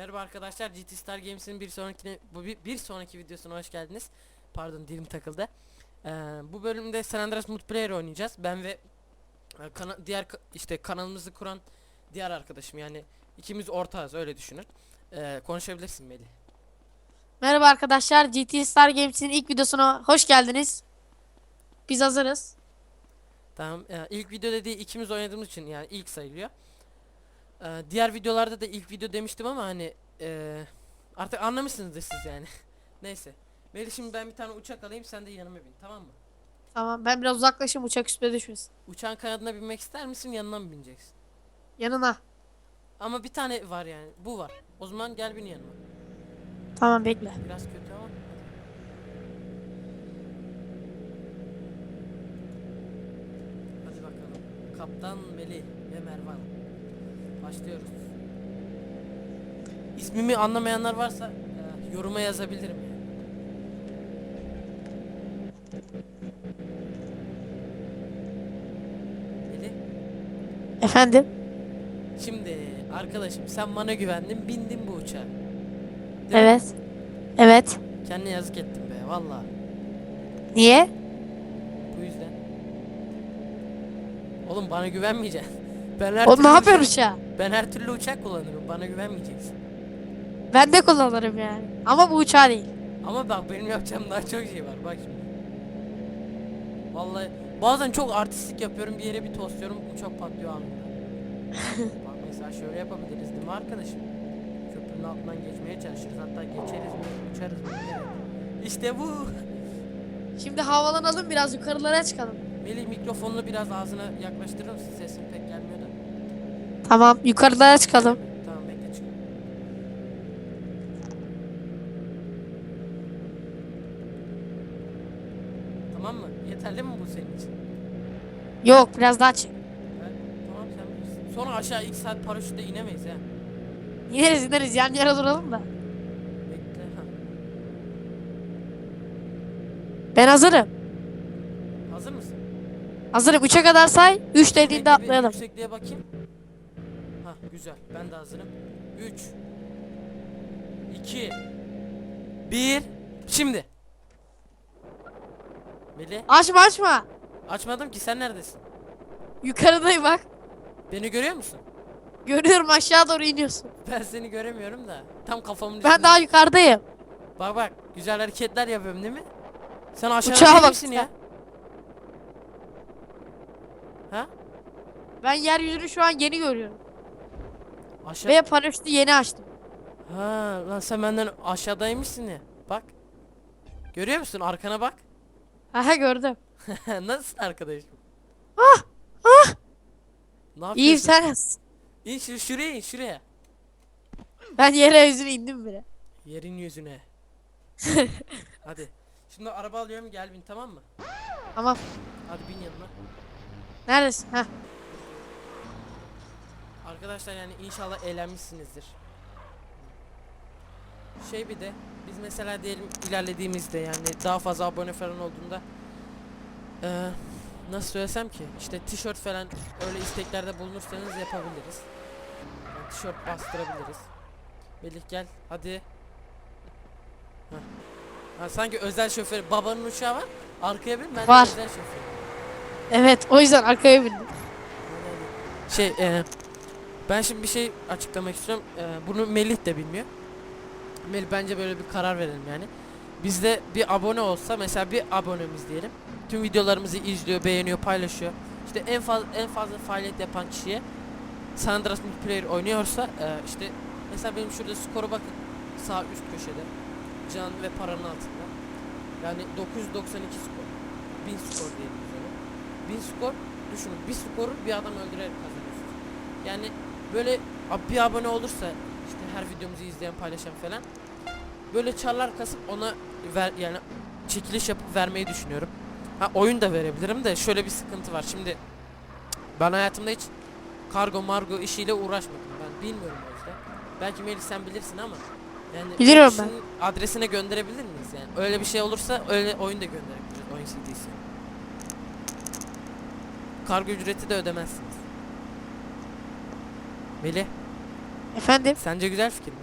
Merhaba arkadaşlar GT Star Games'in bir sonraki bu bir, bir sonraki videosuna hoş geldiniz. Pardon dilim takıldı. Ee, bu bölümde San Andreas Multiplayer oynayacağız. Ben ve e, kana- diğer işte kanalımızı kuran diğer arkadaşım yani ikimiz ortağız öyle düşünün. Ee, konuşabilirsin Melih. Merhaba arkadaşlar, GT Star Games'in ilk videosuna hoş geldiniz. Biz hazırız. Tamam. e, ilk video dediği ikimiz oynadığımız için yani ilk sayılıyor. Ee, diğer videolarda da ilk video demiştim ama hani e, artık anlamışsınızdır siz yani. Neyse. Melih şimdi ben bir tane uçak alayım sen de yanıma bin tamam mı? Tamam, ben biraz uzaklaşayım uçak üstüne düşmesin. Uçağın kanadına binmek ister misin yanına mı bineceksin? Yanına. Ama bir tane var yani bu var. O zaman gel bin yanıma. Tamam bekle. Biraz kötü ama. Hadi bakalım. Kaptan Melih ve Mervan. Başlıyoruz. İsmimi anlamayanlar varsa e, yoruma yazabilirim. Melih. Efendim? Şimdi arkadaşım sen bana güvendin bindin bu uçağa. Değil mi? Evet. Evet. Kendine yazık ettim be valla. Niye? Bu yüzden. Oğlum bana güvenmeyeceksin. Ben her O türlü ne yapıyor uçak- uçağı? Ben her türlü uçak kullanırım. Bana güvenmeyeceksin. Ben de kullanırım yani. Ama bu uçağı değil. Ama bak benim yapacağım daha çok şey var. Bak şimdi. Vallahi bazen çok artistlik yapıyorum. Bir yere bir tosluyorum. Uçak patlıyor anında. bak mesela şöyle yapabiliriz değil mi arkadaşım? Köprünün altından geçmeye çalışırız. Hatta geçeriz mi? Uçarız mı? İşte bu. Şimdi havalanalım biraz yukarılara çıkalım. Melih mikrofonunu biraz ağzına yaklaştırır mısın? Sesin pek gelmiyor da. Tamam, yukarılara çıkalım. Tamam bekle çıkıyorum. Tamam mı? Yeterli mi bu senin için? Yok, biraz daha çık. Evet, tamam sen bilirsin. Sonra aşağı ilk saat paraşütle inemeyiz ha. İneriz ineriz yan yana duralım da. Bekle ha. Ben hazırım. Hazır mısın? Hazırım. 3'e kadar say. 3 Bekle dediğinde bir atlayalım. Yüksekliğe bakayım. Güzel. Ben de hazırım. 3 2 1 Şimdi. Melih Açma açma. açmadım ki sen neredesin? Yukarıdayım bak. Beni görüyor musun? Görüyorum aşağı doğru iniyorsun. Ben seni göremiyorum da. Tam kafamın Ben üstünde. daha yukarıdayım. Bak bak güzel hareketler yapıyorum değil mi? Sen aşağıda Uçağa değil bak sen. ya? Ha? Ben yeryüzünü şu an yeni görüyorum. Aşağı. Ve paraşütü yeni açtım. Ha lan sen benden aşağıdaymışsın ya. Bak. Görüyor musun? Arkana bak. Aha gördüm. Nasılsın arkadaşım? Ah! Ah! Ne yapıyorsun? İyiyim sen nasılsın? İn şu, şuraya in şuraya. Ben yere yüzüne indim bile. Yerin yüzüne. Hadi. Şimdi araba alıyorum gel bin tamam mı? Tamam. Hadi bin yanıma. Neredesin? Heh. Arkadaşlar yani inşallah eğlenmişsinizdir. Şey bir de biz mesela diyelim ilerlediğimizde yani daha fazla abone falan olduğunda eee, nasıl söylesem ki işte tişört falan öyle isteklerde bulunursanız yapabiliriz. Yani tişört bastırabiliriz. Melih gel hadi. Heh. Ha, sanki özel şoför babanın uçağı var. Arkaya bin ben Var. özel şoför. Evet o yüzden arkaya bindim. Şey e, ben şimdi bir şey açıklamak istiyorum. E, bunu Melih de bilmiyor. Melih bence böyle bir karar verelim yani. Bizde bir abone olsa mesela bir abonemiz diyelim. Tüm videolarımızı izliyor, beğeniyor, paylaşıyor. İşte en fazla en fazla faaliyet yapan kişiye San Andreas Multiplayer oynuyorsa e, işte mesela benim şurada skoru bakın sağ üst köşede can ve paranın altında. Yani 992 skor. 1000 skor diyelim biz ona. 1000 skor düşünün bir skoru bir adam öldürerek kazanıyorsunuz. Yani böyle bir abone olursa işte her videomuzu izleyen paylaşan falan böyle çarlar kasıp ona ver yani çekiliş yapıp vermeyi düşünüyorum. Ha oyun da verebilirim de şöyle bir sıkıntı var. Şimdi ben hayatımda hiç kargo margo işiyle uğraşmadım. Ben bilmiyorum o yüzden. Belki Melih sen bilirsin ama yani Biliyorum kişinin adresine gönderebilir miyiz yani? Öyle bir şey olursa öyle oyun da gönderebiliriz. Oyun CD'si. Kargo ücreti de ödemezsiniz. Melih, Efendim? sence güzel fikir mi?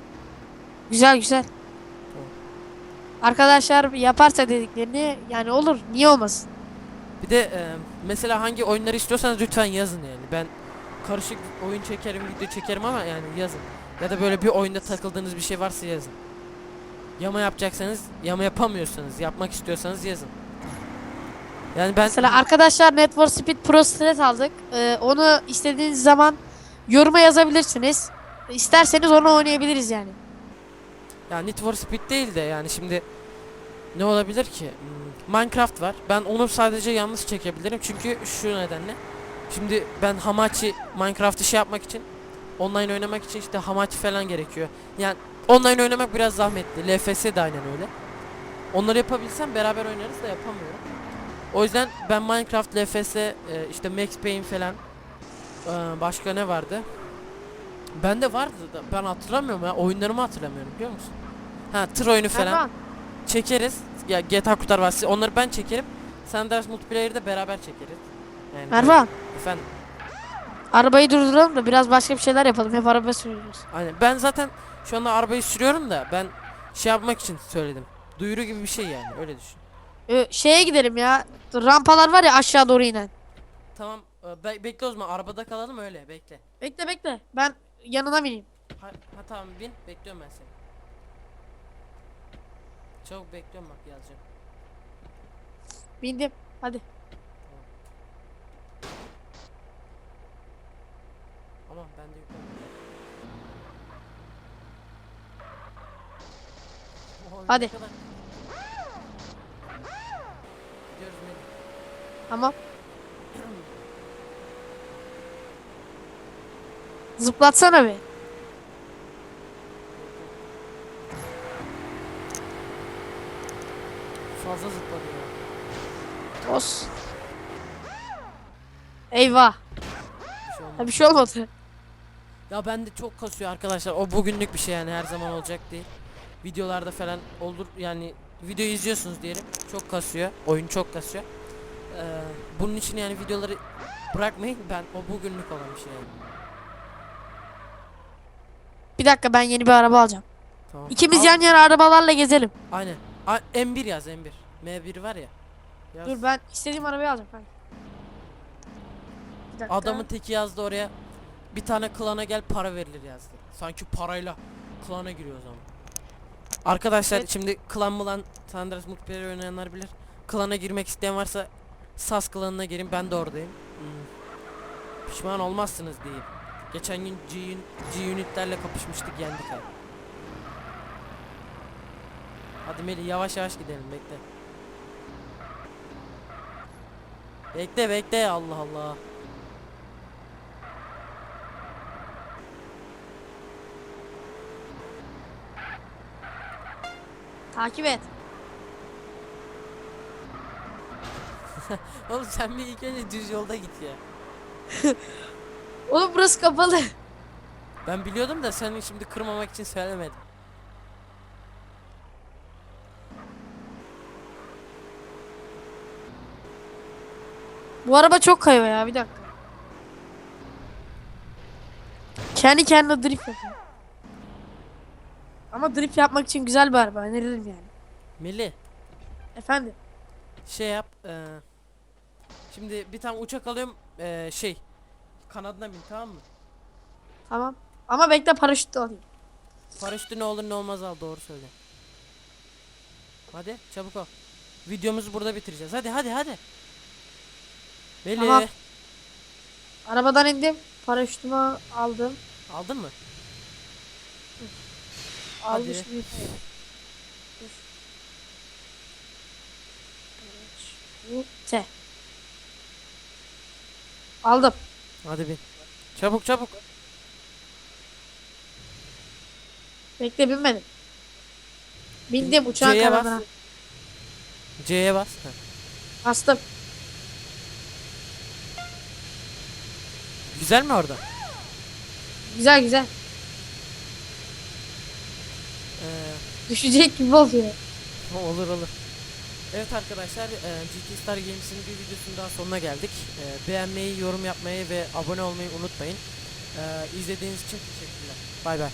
Güzel güzel. Arkadaşlar yaparsa dediklerini yani olur. Niye olmasın? Bir de e, mesela hangi oyunları istiyorsanız lütfen yazın yani. Ben karışık oyun çekerim, video çekerim ama yani yazın. Ya da böyle bir oyunda takıldığınız bir şey varsa yazın. Yama yapacaksanız, yama yapamıyorsanız, yapmak istiyorsanız yazın. Yani ben Mesela arkadaşlar for Speed Pro Street aldık. Ee, onu istediğiniz zaman yoruma yazabilirsiniz. İsterseniz onu oynayabiliriz yani. Ya Need for Speed değil de yani şimdi ne olabilir ki? Hmm, Minecraft var. Ben onu sadece yalnız çekebilirim çünkü şu nedenle. Şimdi ben Hamachi Minecraft'ı şey yapmak için online oynamak için işte Hamachi falan gerekiyor. Yani online oynamak biraz zahmetli. LFS de aynen öyle. Onları yapabilsem beraber oynarız da yapamıyorum. O yüzden ben Minecraft, LFS, e, işte Max Payne falan e, başka ne vardı? Bende vardı da ben hatırlamıyorum ya oyunlarımı hatırlamıyorum biliyor musun? Ha tır oyunu falan Erdoğan, çekeriz. Ya GTA Kurtar Vadisi onları ben çekerim. Sen ders multiplayer'ı beraber çekeriz. Yani Mervan, Efendim. arabayı durduralım da biraz başka bir şeyler yapalım. Hep araba sürüyoruz. Aynen. Ben zaten şu anda arabayı sürüyorum da ben şey yapmak için söyledim. Duyuru gibi bir şey yani öyle düşün. Ee, şeye gidelim ya. Rampalar var ya aşağı doğru inen. Tamam be- bekle o zaman arabada kalalım öyle bekle. Bekle bekle. Ben yanına bineyim. Ha, ha tamam bin bekliyorum ben seni. Çabuk bekliyorum bak yazacağım. Bindim. Hadi. Aman ben de ne Hadi. Gidiyoruz Melih. Tamam. Zıplatsana bir. Fazla zıpladı ya. Os. Eyvah. Bir şey olmadı. Ha, bir şey olmadı. Ya bende çok kasıyor arkadaşlar. O bugünlük bir şey yani her zaman olacak değil. Videolarda falan olur yani video izliyorsunuz diyelim. Çok kasıyor. Oyun çok kasıyor. Ee, bunun için yani videoları bırakmayın. Ben o bugünlük olan bir şey yani. Bir dakika ben yeni bir araba alacağım. Tamam. İkimiz Al. yan yana arabalarla gezelim. Aynen. A- M1 yaz M1. M1 var ya. Yaz. Dur ben istediğim arabayı alacağım. kanka. Bir dakika. Adamın teki yazdı oraya. Bir tane klana gel para verilir yazdı. Sanki parayla klana giriyor o zaman. Arkadaşlar Evet. şimdi klan mılan Sandras multiplayer oynayanlar bilir. Klana girmek isteyen varsa SAS klanına girin ben de oradayım. Hmm. Pişman olmazsınız diyeyim. Geçen gün G, G unitlerle kapışmıştık yendik abi. Hadi Melih yavaş yavaş gidelim bekle. Bekle bekle Allah Allah. Takip et. Oğlum sen bir ilk önce düz yolda git ya. Oğlum burası kapalı. Ben biliyordum da seni şimdi kırmamak için söylemedim. Bu araba çok kayıyor ya bir dakika. Kendi kendine drift yapıyor. Ama drift yapmak için güzel bir araba öneririm yani. Melih Efendim. şey yap. eee, şimdi bir tane uçak alıyorum eee, şey kanadına bin tamam mı? Tamam. Ama bekle paraşütle alayım. Paraşütü ne olur ne olmaz al doğru söyle. Hadi çabuk ol. Videomuzu burada bitireceğiz. Hadi hadi hadi. Melih Tamam. Arabadan indim. Paraşütümü aldım. aldın mı? Şimdi. Dur. Paraşüt. Aldım. Hadi bin. Çabuk çabuk. Bekle binmedim. Bindim uçağın C'ye bas. kanadına. C'ye bas. Heh. Bastım. Güzel mi orada? Güzel güzel. Eee Düşecek gibi oluyor. Olur olur. Evet arkadaşlar e, GT Star Games'in bir videosunun daha sonuna geldik. E, beğenmeyi, yorum yapmayı ve abone olmayı unutmayın. E, izlediğiniz için teşekkürler. Bay bay.